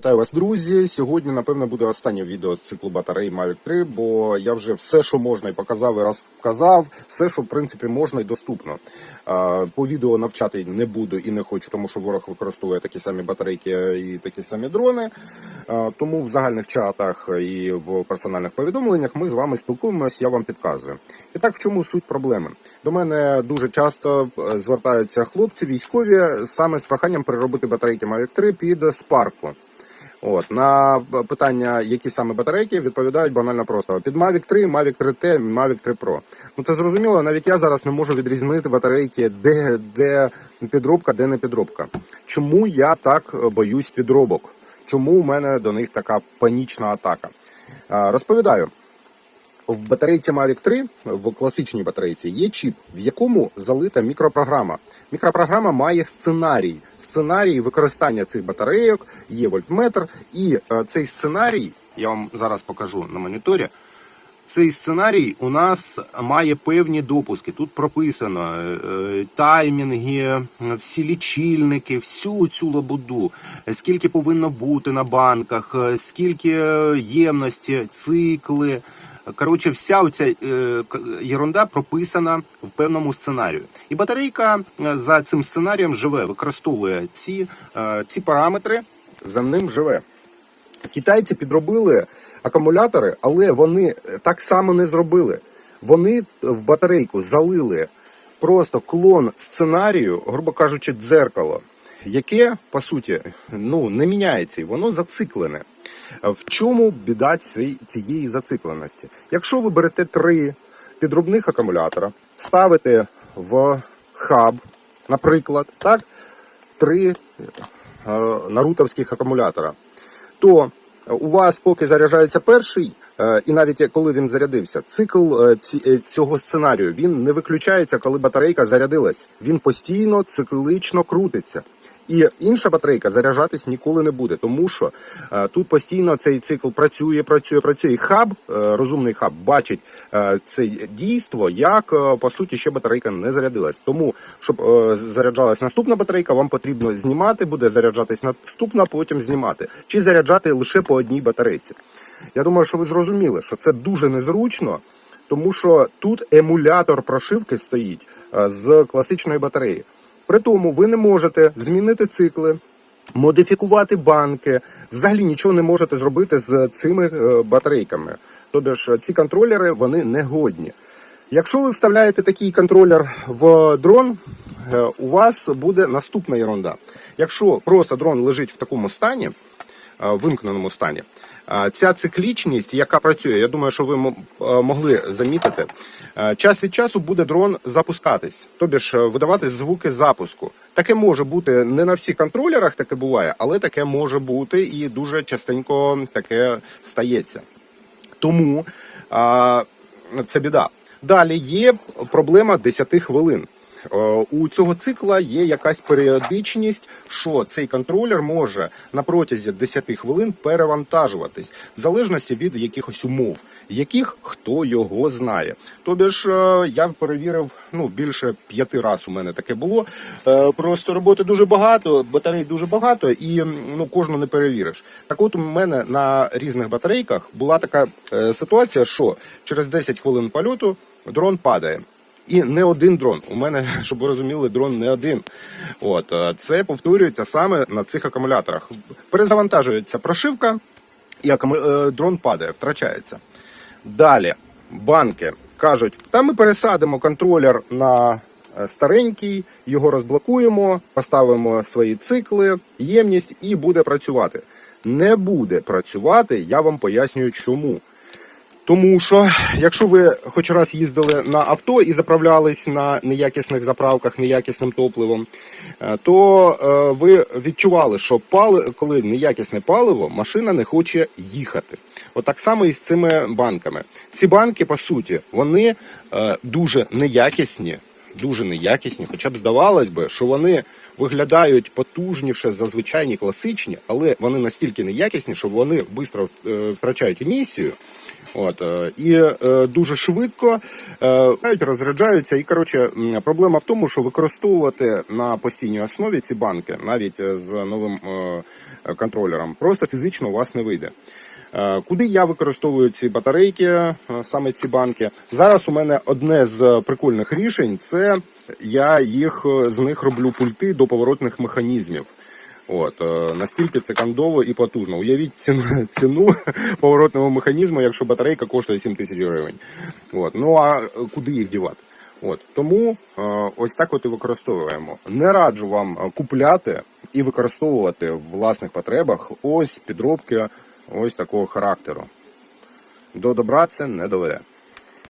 Вітаю вас, друзі. Сьогодні, напевно, буде останнє відео з циклу батарей Mavic 3, бо я вже все, що можна, і показав, і розказав, все, що в принципі можна і доступно. По відео навчати не буду і не хочу, тому що ворог використовує такі самі батарейки і такі самі дрони. Тому в загальних чатах і в персональних повідомленнях ми з вами спілкуємось, я вам підказую. І так, в чому суть проблеми? До мене дуже часто е, звертаються хлопці військові саме з проханням переробити батарейки Mavic 3 під спарку. От на питання, які саме батарейки, відповідають банально просто під Mavic 3, Mavic 3T, Mavic 3 Pro. Ну це зрозуміло. Навіть я зараз не можу відрізнити батарейки, де, де підробка, де не підробка. Чому я так боюсь підробок? Чому у мене до них така панічна атака? Розповідаю. В батарейці Mavic 3, в класичній батарейці, є чіп, в якому залита мікропрограма. Мікропрограма має сценарій. Сценарій використання цих батарейок, є вольтметр, і е, цей сценарій, я вам зараз покажу на моніторі. Цей сценарій у нас має певні допуски. Тут прописано е, таймінги, всі лічильники, всю цю лабуду, скільки повинно бути на банках, е, скільки е, ємності, цикли. Коротше, вся оця е, єрунда прописана в певному сценарію. І батарейка е, за цим сценарієм живе, використовує ці, е, ці параметри, за ним живе. Китайці підробили акумулятори, але вони так само не зробили. Вони в батарейку залили просто клон сценарію, грубо кажучи, дзеркало, яке по суті ну не міняється, воно зациклене. В чому біда цієї, зацикленості? Якщо ви берете три підробних акумулятора, ставите в хаб, наприклад, так, три е, нарутовських акумулятора, то у вас, поки заряджається перший, е, і навіть коли він зарядився, цикл е, цього сценарію він не виключається, коли батарейка зарядилась. Він постійно циклично крутиться. І інша батарейка заряджатись ніколи не буде, тому що е, тут постійно цей цикл працює, працює, працює. І хаб, е, розумний хаб, бачить е, це дійство, як е, по суті ще батарейка не зарядилась. Тому, щоб е, заряджалась наступна батарейка, вам потрібно знімати, буде заряджатись наступна, потім знімати, чи заряджати лише по одній батарейці. Я думаю, що ви зрозуміли, що це дуже незручно, тому що тут емулятор прошивки стоїть е, з класичної батареї. При тому ви не можете змінити цикли, модифікувати банки, взагалі нічого не можете зробити з цими е, батарейками. Тобто ж ці контролери вони не годні. Якщо ви вставляєте такий контролер в дрон, е, у вас буде наступна ерунда. Якщо просто дрон лежить в такому стані, вимкненому стані. Е, Ця циклічність, яка працює, я думаю, що ви е, могли замітити, е, час від часу буде дрон запускатись, тобі ж е, видавати звуки запуску. Таке може бути не на всіх контролерах, таке буває, але таке може бути і дуже частенько таке стається. Тому а, це біда. Далі є проблема 10 хвилин. Е, У цього цикла є якась періодичність, що цей контролер може на протязі 10 хвилин перевантажуватись в залежності від якихось умов, яких хто його знає. Тобі ж е, я перевірив ну більше п'яти разів у мене таке було. Е, Просто роботи дуже багато, батарей дуже багато, і ну кожну не перевіриш. Так от у мене на різних батарейках була така ситуація, що через 10 хвилин польоту дрон падає. І не один дрон. У мене, щоб ви розуміли, дрон не один. От е, це повторюється саме на цих акумуляторах. Перезавантажується прошивка, і акуму... е, дрон падає, втрачається. Далі банки кажуть: та ми пересадимо контролер на е, старенький, його розблокуємо, поставимо свої цикли, ємність і буде працювати. Не буде працювати, я вам пояснюю чому. Тому що, якщо ви хоч раз їздили на авто і заправлялись на неякісних заправках, неякісним топливом, е, то е, ви відчували, що пали, коли неякісне паливо, машина не хоче їхати. От так само і з цими банками. Ці банки, по суті, вони е, дуже неякісні, дуже неякісні, хоча б здавалось би, що вони виглядають потужніше за звичайні класичні, але вони настільки неякісні, що вони швидко е, втрачають емісію. От е, і е, дуже швидко е, розряджаються. І коротше, проблема в тому, що використовувати на постійній основі ці банки, навіть е, з новим е, контролером. Просто фізично у вас не вийде. Е, Куди я використовую ці батарейки, саме ці банки? Зараз у мене одне з прикольних рішень це я їх з них роблю пульти до поворотних механізмів. От е, настільки це кандово і потужно. Уявіть ціну, ціну поворотного механізму, якщо батарейка коштує 7 тисяч гривень. От. Ну а куди їх дівати? От тому е, ось так от і використовуємо. Не раджу вам е, купляти і використовувати в власних потребах ось підробки ось такого характеру. До добра це не доведе.